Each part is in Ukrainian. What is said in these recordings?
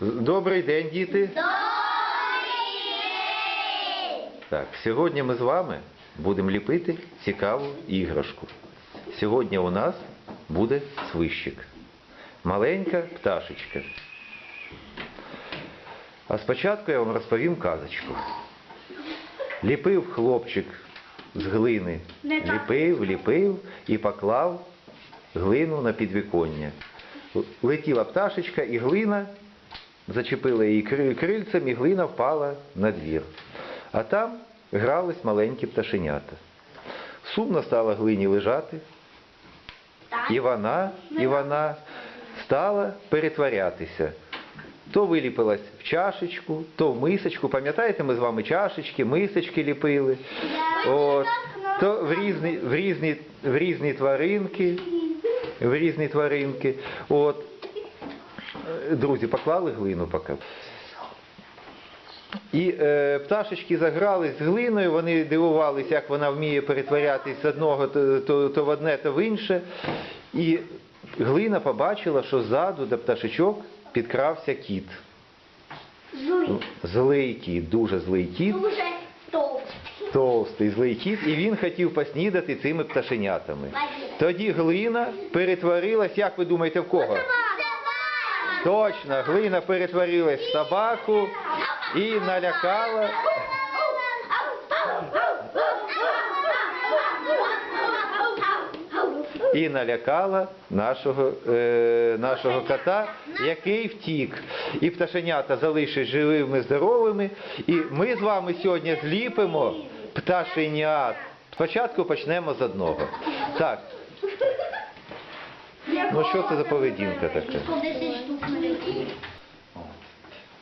Добрий день, діти. Так, сьогодні ми з вами будемо ліпити цікаву іграшку. Сьогодні у нас буде свищик. Маленька пташечка. А спочатку я вам розповім казочку. Ліпив хлопчик з глини. Ліпив, ліпив і поклав глину на підвіконня. Летіла пташечка і глина зачепила її крильцем, і глина впала на двір. А там грались маленькі пташенята. Сумно стало глині лежати, і вона, і вона стала перетворятися. То виліпилась в чашечку, то в мисочку. Пам'ятаєте, ми з вами чашечки, мисочки ліпили. От, то в різні, в різні, в різні тваринки, в різні тваринки. От, друзі, поклали глину поки. І е, пташечки загрались з глиною, вони дивувалися, як вона вміє перетворятись з одного то, то, то в одне, то в інше. І глина побачила, що ззаду до пташечок підкрався кіт. Злий. Злий кіт, дуже злий кіт, Дуже товстий. товстий злий кіт, і він хотів поснідати цими пташенятами. Тоді глина перетворилась, як ви думаєте, в кого? Точно, глина перетворилась в собаку і налякала. І налякала нашого, е, нашого кота, який втік. І пташенята залишились живими, здоровими. І ми з вами сьогодні зліпимо пташенят. Спочатку почнемо з одного. Так, ну що це за поведінка така?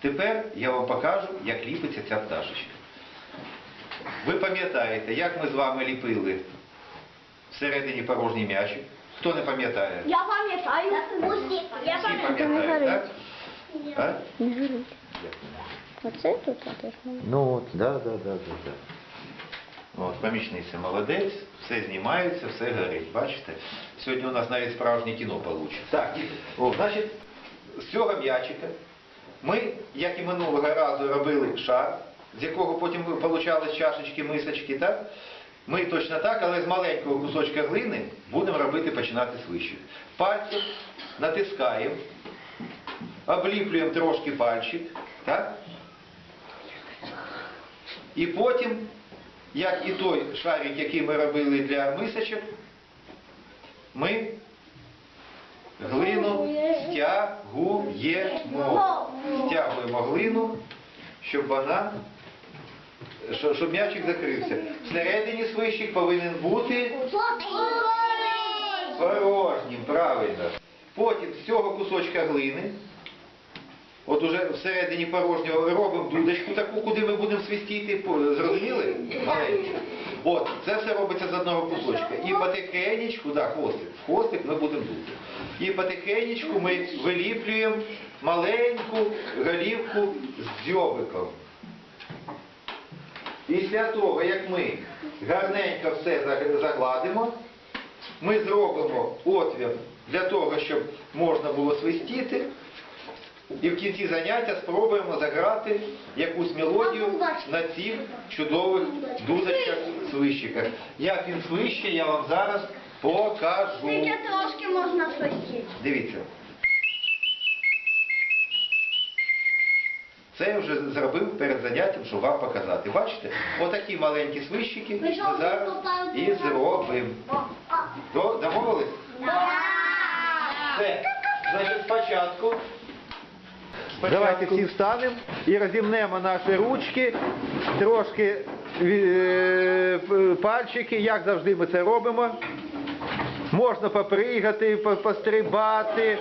Тепер я вам покажу, як ліпиться ця пташечка. Ви пам'ятаєте, як ми з вами ліпили всередині порожній м'ячик? Хто не пам'ятає? Я пам'ятаю. Я Всі пам'ятають, так? А? Не горить. Оце тут теж Ну от, да, да, да, да, да. От, помічниця молодець, все знімається, все горить. Бачите? Сьогодні у нас навіть справжнє кіно вийде. Так, о, значить, з цього м'ячика ми, як і минулого разу, робили шар, з якого потім получались чашечки, мисочки, так? Ми точно так, але з маленького кусочка глини будемо робити починати свищик. Пальцем натискаємо, обліплюємо трошки пальчик, так? І потім, як і той шарик, який ми робили для мисочок, ми глину стягуємо. Стягуємо глину, щоб вона, щоб, м'ячик закрився. Всередині свищик повинен бути порожнім, правильно. Потім з цього кусочка глини, от уже всередині порожнього робимо дудочку таку, куди ми будемо свистіти, зрозуміли? Маленьку. От, це все робиться з одного кусочка. І потихенечку, да, хвостик, хвостик ми будемо дути. І потихенечку ми виліплюємо маленьку голівку з дзьобиком. Після того, як ми гарненько все загладимо, ми зробимо отвір для того, щоб можна було свистіти. І в кінці заняття спробуємо заграти якусь мелодію на цих чудових дудочках свищиках. Як він свище, я вам зараз покажу. Тільки трошки можна свистіти. Дивіться. Це я вже зробив перед заняттям, щоб вам показати. Бачите? Отакі маленькі свищики ми зараз і зробимо. До- Домовились? Все. Значить, спочатку. Давайте всі встанемо і розімнемо наші ручки, трошки е, пальчики, як завжди ми це робимо. Можна попригати, пострибати,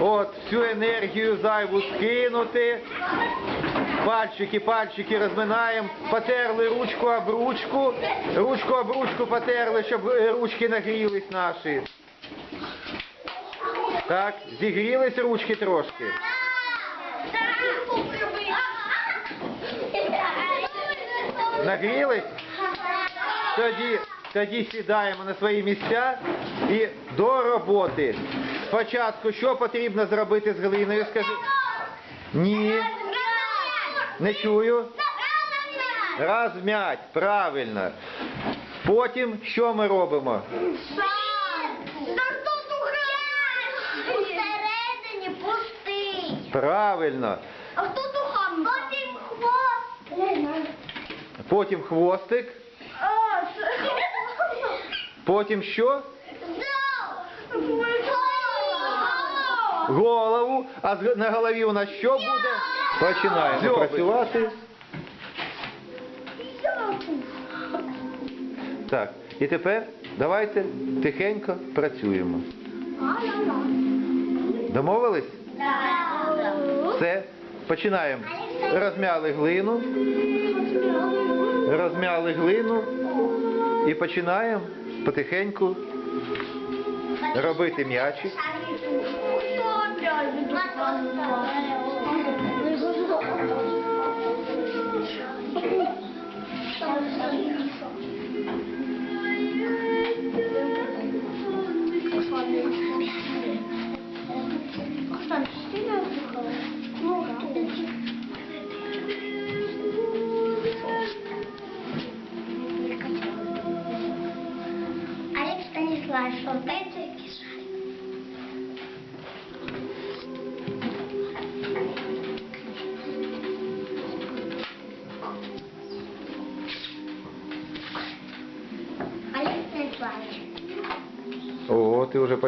от, всю енергію зайву скинути. Пальчики, пальчики розминаємо, потерли ручку об ручку, ручку об ручку потерли, щоб е, ручки нагрілись наші. Так, зігрілись ручки трошки. Нагрілись? Тоді, тоді сідаємо на свої місця і до роботи. Спочатку що потрібно зробити з глиною? Скажи. Ні. Не чую. Розм'ять, правильно. Потім що ми робимо? Правильно. А хто Потім хвостик. Потім що? Голову. А на голові у нас що буде? Починаємо працювати. Так, і тепер давайте тихенько працюємо. Домовились? Все. Починаємо. Розмяли глину. Розмяли глину і починаємо потихеньку робити м'ячик. Олег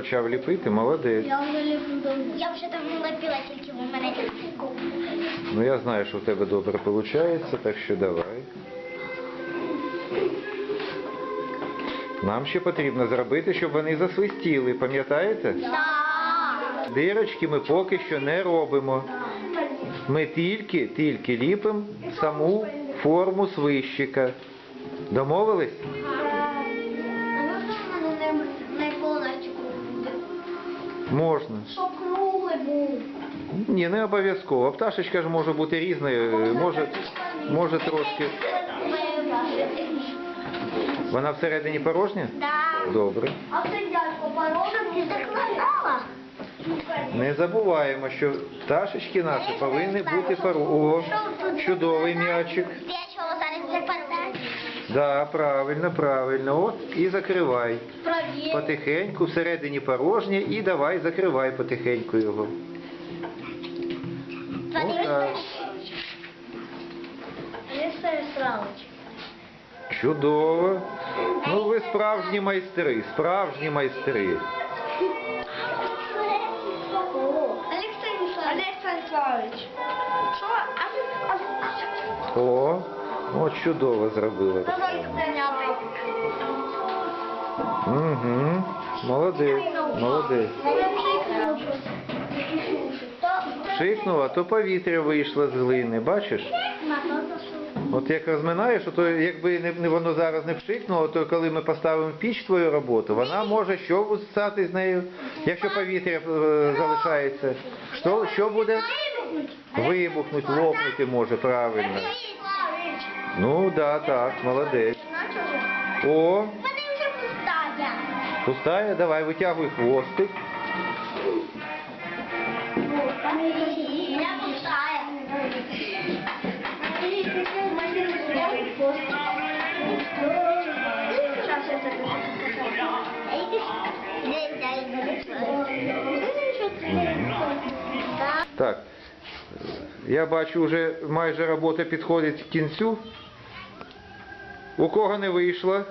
почав ліпити, молодець. я вже ліплю давно. Я вже давно лепила, тільки у мене Ну я знаю, що в тебе добре виходить, так що давай. Нам ще потрібно зробити, щоб вони засвистіли, пам'ятаєте? Так. Дирочки ми поки що не робимо. Ми тільки, тільки ліпимо саму форму свищика. Домовились? Можна. Щоб круглий був. Ні, не обов'язково. Пташечка ж може бути різною, може, може трошки. Вона всередині порожня? Так. Добре. А ти дядько порожок закладала? Не забуваємо, що пташечки наші повинні бути порожні. О, чудовий м'ячик. Да, правильно, правильно. От і закривай. Провір. Потихеньку, всередині порожнє і давай закривай потихеньку його. Отак. Чудово. Ну ви справжні майстри, справжні майстри. Олексій Станіславович. Що? А ви а ви- О, чудово зробили. Угу. Молодець, молодець. Шикнула, то повітря вийшло з глини, бачиш? От як розминаєш, то якби не, воно зараз не пшикнуло, то коли ми поставимо піч твою роботу, вона може що стати з нею, якщо повітря е, залишається. Що, що буде? Вибухнуть, лопнути може, правильно. Ну да, так, молодець. О, вже пустая. пустая, давай, витягуй хвостик. Я пустая. Так. Я бачу, вже майже робота підходить к кінцю. У кого не вийшло?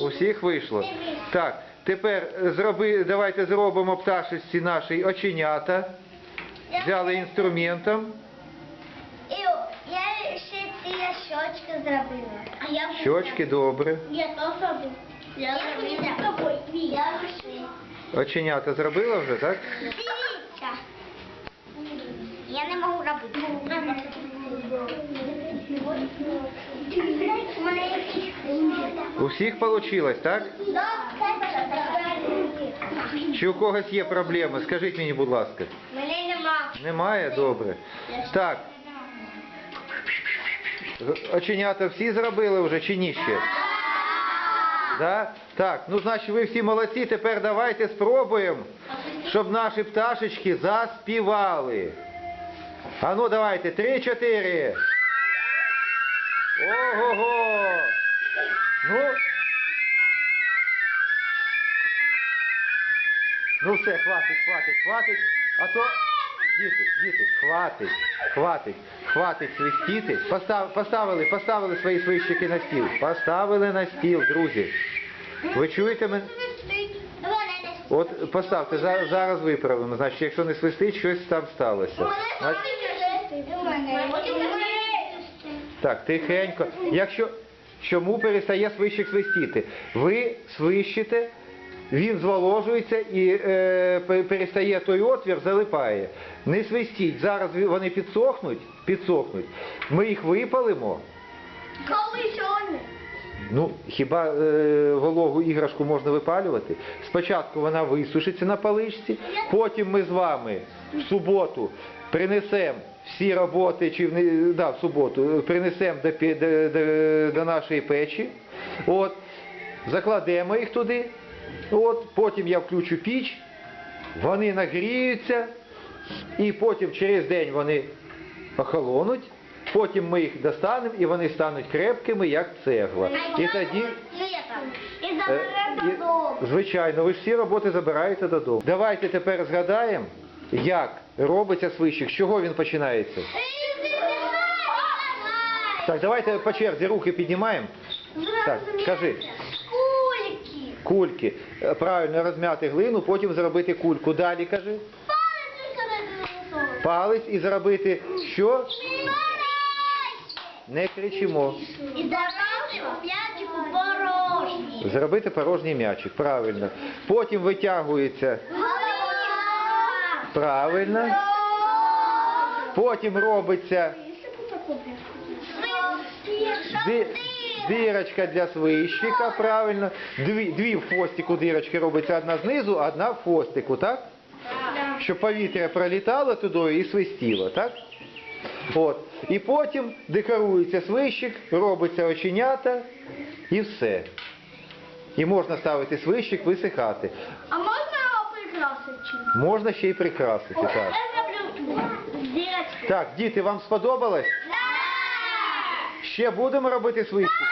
У всіх вийшло. Так, тепер зроби, давайте зробимо пташечці нашій оченята. Взяли інструментом. І я ще ці щочки зробила. Щочки добре. Я то зробив. Я зробила. Оченята зробила вже, так? Дивіться. Я не можу робити. У мене якісь У всіх вийшло, так? Чи у когось є проблеми? Скажіть мені, будь ласка. Мене нема. Немає? Добре. Так. Оченята всі зробили вже чи ні ще? Да? Так, ну значить ви всі молодці, тепер давайте спробуємо, щоб наші пташечки заспівали. А ну давайте, три-чотири. Ого-го! Ну. Ну все, хватить, хватить, хватить. А то. Діти, діти, хватить, хватить, хватить свистіти. Постав, поставили, поставили свої свищики на стіл. Поставили на стіл, друзі. Ви чуєте мене? От поставте, зараз, зараз виправимо. Значить, якщо не свистить, щось там сталося. Значить, Так, тихенько. Якщо чому перестає свищик свистіти? Ви свищите, він зволожується і е, перестає той отвір, залипає. Не свистіть. Зараз вони підсохнуть, підсохнуть. Ми їх випалимо. Коли сьогодні? Ну, хіба е, вологу іграшку можна випалювати? Спочатку вона висушиться на паличці, потім ми з вами в суботу принесемо всі роботи, чи в, да, в суботу, е, принесемо до, до, до, до нашої печі, от, закладемо їх туди, от, потім я включу піч, вони нагріються, і потім через день вони охолонуть, потім ми їх достанемо і вони стануть крепкими, як цегла. І тоді, І е, звичайно, ви ж всі роботи забираєте додому. Давайте тепер згадаємо, як робиться свищик, з чого він починається. Так, давайте по черзі руки піднімаємо. Так, кажи. Кульки. Кульки. Е, Правильно розм'яти глину, потім зробити кульку. Далі кажи. Палець і зробити що? Не кричимо. І забрати п'ятику порожні. Зробити порожній м'ячик. Правильно. Потім витягується. Правильно. Потім робиться ди- дирочка для свищика, правильно. Дві, дві в хвостику дирочки робиться одна знизу, одна в хвостику, так? Щоб повітря пролітало туди і свистіло, так? От. І потім декорується свищик, робиться оченята і все. І можна ставити свищик, висихати. А можна? Можна ще й прикрасити. Так, так діти, вам сподобалось? Ще будемо робити свищики?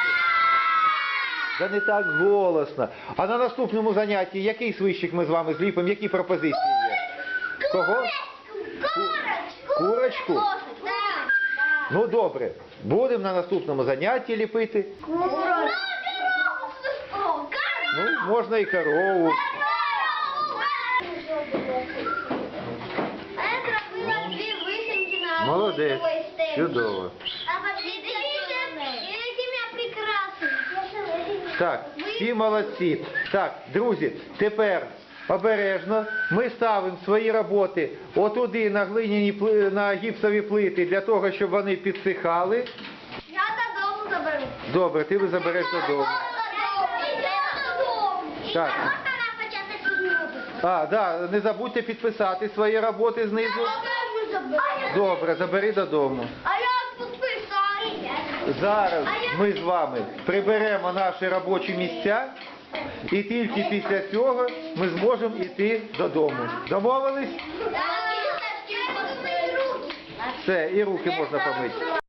Да не так голосно. А на наступному занятті який свищик ми з вами зліпимо? Які пропозиції є? Кого? Курочку. Курочку? Ну добре, будемо на наступному занятті ліпити. Курочку. Ну, можна і корову. А я зробила дві вишеньки на Молодець. Чудово. Так, всі молодці. Так, друзі, тепер обережно ми ставимо свої роботи отуди на глиняні на гіпсові плити для того, щоб вони підсихали. Я додому заберу. Добре, ти ви забереш додому. Так. А, да, не забудьте підписати свої роботи знизу. Добре, забери додому. А я підписаю. Зараз ми з вами приберемо наші робочі місця, і тільки після цього ми зможемо йти додому. Домовились? Все, і руки можна помити.